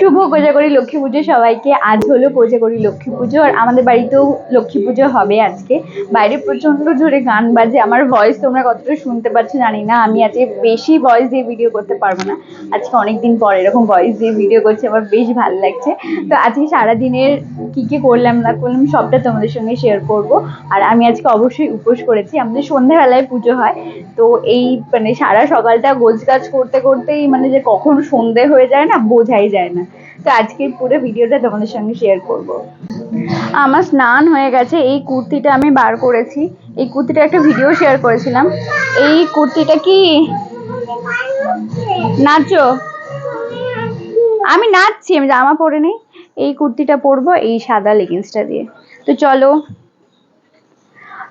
শুভ কোজাগরি লক্ষ্মী পুজো সবাইকে। আজ হলো কোজাগরি লক্ষ্মী পুজো আর আমাদের বাড়িতেও লক্ষ্মী পুজো হবে আজকে। বাইরে প্রচণ্ড জোরে গান বাজে। আমার ভয়েস তোমরা কতটা শুনতে পাচ্ছ জানি না। আমি আজকে বেশি ভয়েস দিয়ে ভিডিও করতে পারব না। আজকে অনেকদিন পর এরকম ভয়েস দিয়ে ভিডিও করছি। আমার বেশ ভালো লাগছে। তো আজকে সারাদিনের কি কি করলাম, না করলাম সবটা তোমাদের সঙ্গে শেয়ার করব। আর আমি আজকে অবশ্যই উপোস করেছি। আমাদের সন্ধ্যাবেলায় পুজো হয়। তো এই মানে সারা সকালটা গোছ গাছ করতে, করতেই মানে যে কখন সন্ধে হয়ে যায় না, বোঝাই যায় না। তো আজকের পুরো ভিডিওটা তোমাদের সঙ্গে শেয়ার করব। আমার স্নান হয়ে গেছে, এই কুর্তিটা আমি বার করেছি। এই কুর্তিটা একটা ভিডিও শেয়ার করেছিলাম। এই কুর্তিটা কি? নাচো। আমি নাচছি, আমি জামা পরে নেই। এই কুর্তিটা পরবো এই সাদা লেগিংসটা দিয়ে। তো চলো।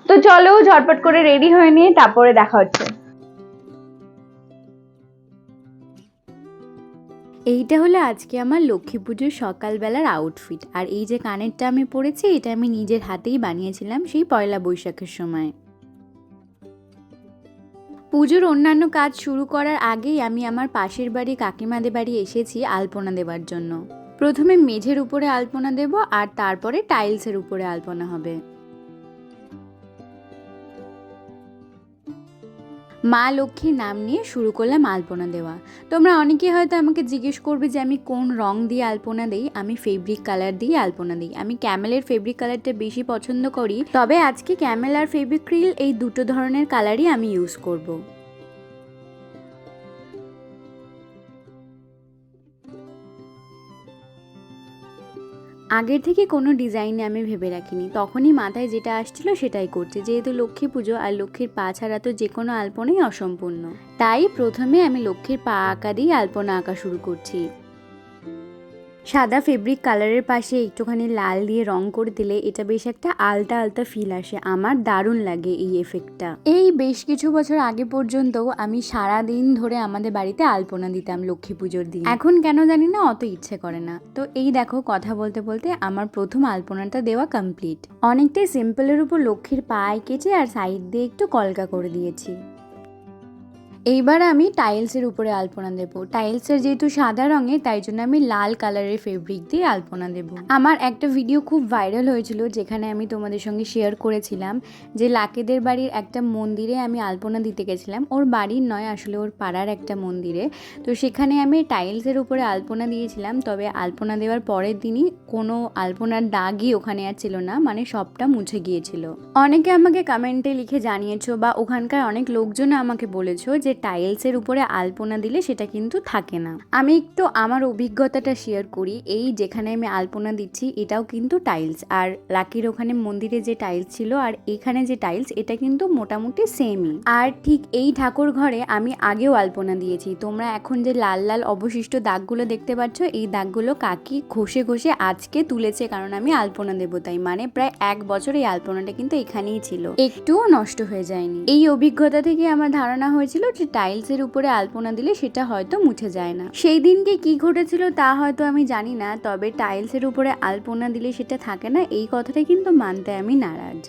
তো চলো, ঝটপট করে রেডি হয়ে নিয়ে তারপরে দেখা হচ্ছে। এইটা হলো আজকে আমার লক্ষ্মী পুজোর সকালবেলার আউটফিট আর এই যে কানেরটা আমি পরেছি, এটা আমি নিজের হাতেই বানিয়েছিলাম সেই পয়লা বৈশাখের সময়। পুজোর অন্যান্য কাজ শুরু করার আগেই আমি আমার পাশের বাড়ি কাকিমাদের বাড়ি এসেছি আলপনা দেওয়ার জন্য। প্রথমে মেঝের উপরে আলপনা দেব আর তারপরে টাইলসের উপরে আলপনা হবে। মা লক্ষ্মীর নাম নিয়ে শুরু করলাম আলপনা দেওয়া। তোমরা অনেকেই হয়তো আমাকে জিজ্ঞেস করবে যে, আমি কোন রং দিয়ে আলপনা দিই? আমি ফেব্রিক কালার দিয়ে আলপনা দিই। আমি ক্যামেলের ফেব্রিক কালারটা বেশি পছন্দ করি। তবে আজকে ক্যামেল আর ফেব্রিক্রিল এই দুটো ধরনের কালারই আমি ইউজ করব। আগের থেকে কোনো ডিজাইন আমি ভেবে রাখিনি। তখনই মাথায় যেটা আসছিল সেটাই করছে। যেহেতু লক্ষ্মী পুজো আর লক্ষ্মীর পা ছাড়া তো যে কোনো আলপনাই অসম্পূর্ণ। তাই প্রথমে আমি লক্ষ্মীর পা আঁকা দিয়ে আলপনা আঁকা শুরু করছি। সাদা ফেব্রিক কালারের পাশে একটুখানি লাল দিয়ে রং করে দিলে এটা বেশ একটা আলতা আলতা ফিল আসে। আমার দারুণ লাগে এই এফেক্টটা এই বেশ কিছু বছর আগে পর্যন্ত আমি সারা দিন ধরে আমাদের বাড়িতে আলপনা দিতাম লক্ষ্মী পুজোর দিন। এখন কেন জানি না, অত ইচ্ছে করে না। তো এই দেখো, কথা বলতে বলতে আমার প্রথম আলপনাটা দেওয়া কমপ্লিট অনেকটাই সিম্পলের উপর লক্ষ্মীর পায়ে কেটে আর সাইড দিয়ে একটু কলকা করে দিয়েছি। এইবার আমি টাইলসের উপরে আলপনা দেবো। টাইলসের যেহেতু সাদা রঙের, তাই জন্য আমি লাল কালারের ফেব্রিক দিয়ে আলপনা দেব। আমার একটা ভিডিও খুব ভাইরাল হয়েছিল, যেখানে আমি তোমাদের সঙ্গে শেয়ার করেছিলাম যে লাকেদের বাড়ির একটা মন্দিরে আমি আলপনা দিতে গেছিলাম। ওর বাড়ির নয়, আসলে ওর পাড়ার একটা মন্দিরে। তো সেখানে আমি টাইলসের উপরে আলপনা দিয়েছিলাম, তবে আলপনা দেওয়ার পরের দিনই কোনো আলপনার দাগই ওখানে আর ছিল না মানে সবটা মুছে গিয়েছিল। অনেকে আমাকে কমেন্টে লিখে জানিয়েছো বা ওখানকার অনেক লোকজন আমাকে বলেছ যে টাইলসের উপরে আলপনা দিলে সেটা কিন্তু থাকে না। আমি একটু আমার অভিজ্ঞতাটা শেয়ার করি, এই যেখানে আমি আলপনা দিচ্ছি, এটাও কিন্তু টাইলস আর লাকির ওখানে মন্দিরে যে টাইলস ছিল আর এখানে যে টাইলস এটা কিন্তু মোটামুটি সেমই আর ঠিক এই ঠাকুর ঘরে আমি আগেও আলপনা দিয়েছি। তোমরা এখন যে লাল লাল অবশিষ্ট দাগগুলো দেখতে পাচ্ছ, এই দাগগুলো কাকি ঘষে ঘষে আজকে তুলেছে কারণ আমি আলপনা দেবো তাই। মানে প্রায় এক বছর এই আলপনাটা কিন্তু এখানেই ছিল। একটুও নষ্ট হয়ে যায়নি। এই অভিজ্ঞতা থেকে আমার ধারণা হয়েছিল যে টাইলসের উপরে আলপনা দিলে সেটা হয়তো মুছে যায় না। সেই দিনকে কি ঘটেছিল তা হয়তো আমি জানি না, তবে টাইলসের উপরে আলপনা দিলে সেটা থাকে না, এই কথাটা কিন্তু মানতে আমি নারাজ।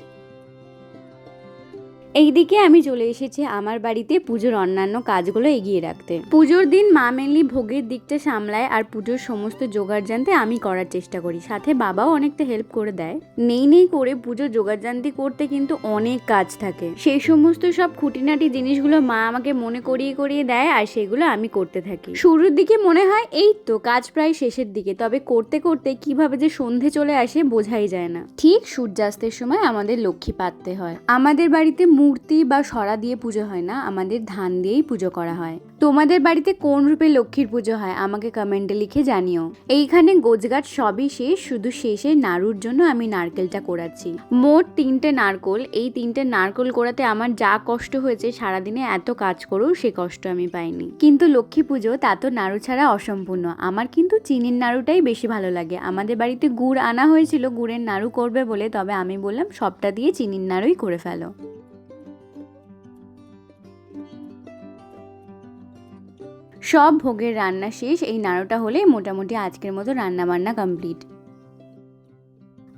এইদিকে আমি চলে এসেছি আমার বাড়িতে পুজোর অন্যান্য কাজগুলো এগিয়ে রাখতে। পুজোর দিন মা মেনলি ভোগের দিকটা সামলায় আর পুজোর সমস্ত জোগাড় জানতে আমি করার চেষ্টা করি। সাথে বাবাও অনেকটা হেল্প করে দেয়। নেই নেই করে পুজোর জোগাড় জানতি করতে কিন্তু অনেক কাজ থাকে। সেই সমস্ত সব খুঁটিনাটি জিনিসগুলো মা আমাকে মনে করিয়ে করিয়ে দেয় আর সেগুলো আমি করতে থাকি। শুরুর দিকে মনে হয়, এই তো কাজ প্রায় শেষের দিকে, তবে করতে করতে কীভাবে যে সন্ধে চলে আসে বোঝাই যায় না। ঠিক সূর্যাস্তের সময় আমাদের লক্ষ্মী পাততে হয়। আমাদের বাড়িতে মূর্তি বা সরা দিয়ে পুজো হয় না, আমাদের ধান দিয়েই পুজো করা হয়। তোমাদের বাড়িতে কোন রূপে লক্ষ্মীর পুজো হয়, আমাকে কমেন্টে লিখে জানিও। এইখানে গোছগাছ সবই শেষ, শুধু শেষে নাড়ুর জন্য আমি নারকেলটা কোড়াচ্ছি মোট তিনটে নারকোল, এই তিনটে নারকোল কোড়াতে আমার যা কষ্ট হয়েছে, সারাদিনে এত কাজ করেও সে কষ্ট আমি পাইনি। কিন্তু লক্ষ্মী পুজো, তা তো নাড়ু ছাড়া অসম্পূর্ণ। আমার কিন্তু চিনির নাড়ুটাই বেশি ভালো লাগে। আমাদের বাড়িতে গুড় আনা হয়েছিল, গুড়ের নাড়ু করবে বলে, তবে আমি বললাম, সবটা দিয়ে চিনির নাড়ুই করে ফেলো। সব ভোগের রান্না শেষ, এই নাড়ুটা হলে মোটামুটি আজকের মতো রান্না বান্না কমপ্লিট।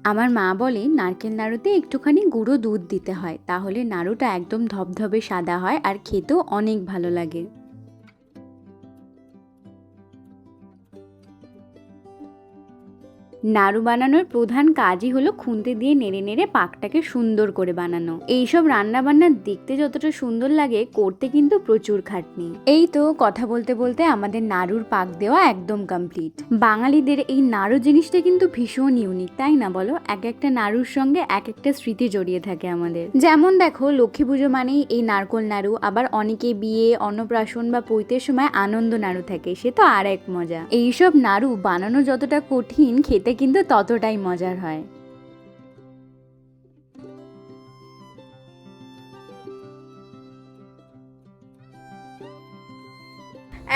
আমার মা বলে নারকেল নাড়ুতে একটুখানি গুঁড়ো দুধ দিতে হয়, তাহলে নাড়ুটা একদম ধবধবে সাদা হয় আর খেতেও অনেক ভালো লাগে। নাড়ু বানানোর প্রধান কাজই হলো খুন্তি দিয়ে নেড়ে নেড়ে পাকটাকে সুন্দর করে বানানো। এইসব রান্না বান্না দেখতে যতটা সুন্দর লাগে, করতে কিন্তু প্রচুর খাটনি। এই তো কথা বলতে বলতে আমাদের নাড়ুর পাক দেওয়া একদম কমপ্লিট বাঙালিদের এই নাড়ু জিনিসটা কিন্তু ভীষণ ইউনিক তাই না বলো? এক একটা নাড়ুর সঙ্গে এক একটা স্মৃতি জড়িয়ে থাকে আমাদের। যেমন দেখো, লক্ষ্মী পুজো মানেই এই নারকোল নাড়ু, আবার অনেকে বিয়ে, অন্নপ্রাশন বা পৈতের সময় আনন্দ নাড়ু থাকে, সে তো আর এক মজা। এইসব নাড়ু বানানো যতটা কঠিন, খেতে কিন্তু ততটাই মজার হয়।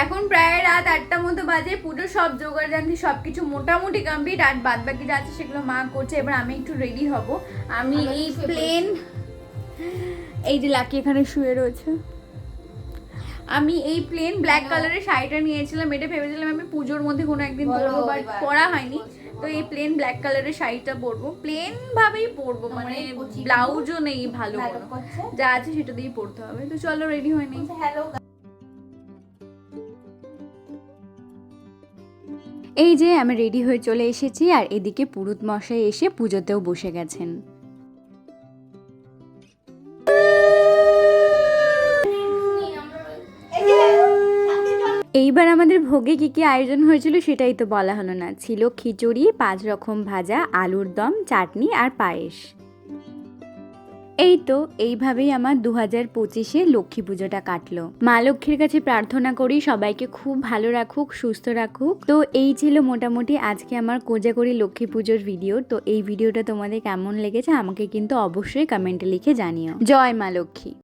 এখন প্রায় রাত আটটার মতো বাজে পুজো সব জোগাড় জানতি সব কিছু মোটামুটি কমপ্লিট আর বাদ বাকি যা আছে সেগুলো মা করছে এবার আমি একটু রেডি হব। আমি এই প্লেন এই যে লাকি এখানে শুয়ে রয়েছে। আমি এই প্লেন ব্ল্যাক কালারের শাড়িটা নিয়েছিলাম এটা ভেবেছিলাম আমি পুজোর মধ্যে কোনো একদিন পরবো বাট পরা হয়নি। তো এই প্লেন ব্ল্যাক কালারের শাড়িটা পরবো। প্লেন ভাবেই পরবো মানে ব্লাউজও নেই ভালো যা আছে সেটা দিয়েই পরতে হবে। তো চলো রেডি হয়ে নেই। এই যে আমি রেডি হয়ে চলে এসেছি আর এদিকে পুরুত মশাই এসে পুজোতেও বসে গেছেন। এইবার আমাদের ভোগে কী কী আয়োজন হয়েছিল সেটাই তো বলা হলো না। ছিল খিচুড়ি, পাঁচ রকম ভাজা, আলুর দম, চাটনি আর পায়েস। এই তো এইভাবেই আমার দু হাজার পঁচিশে লক্ষ্মী পুজোটা কাটলো। মা লক্ষ্মীর কাছে প্রার্থনা করি সবাইকে খুব ভালো রাখুক, সুস্থ রাখুক। তো এই ছিল মোটামুটি আজকে আমার কোজাগরি লক্ষ্মী পুজোর ভিডিও। তো এই ভিডিওটা তোমাদের কেমন লেগেছে আমাকে কিন্তু অবশ্যই কমেন্টে লিখে জানিও। জয় মা লক্ষ্মী।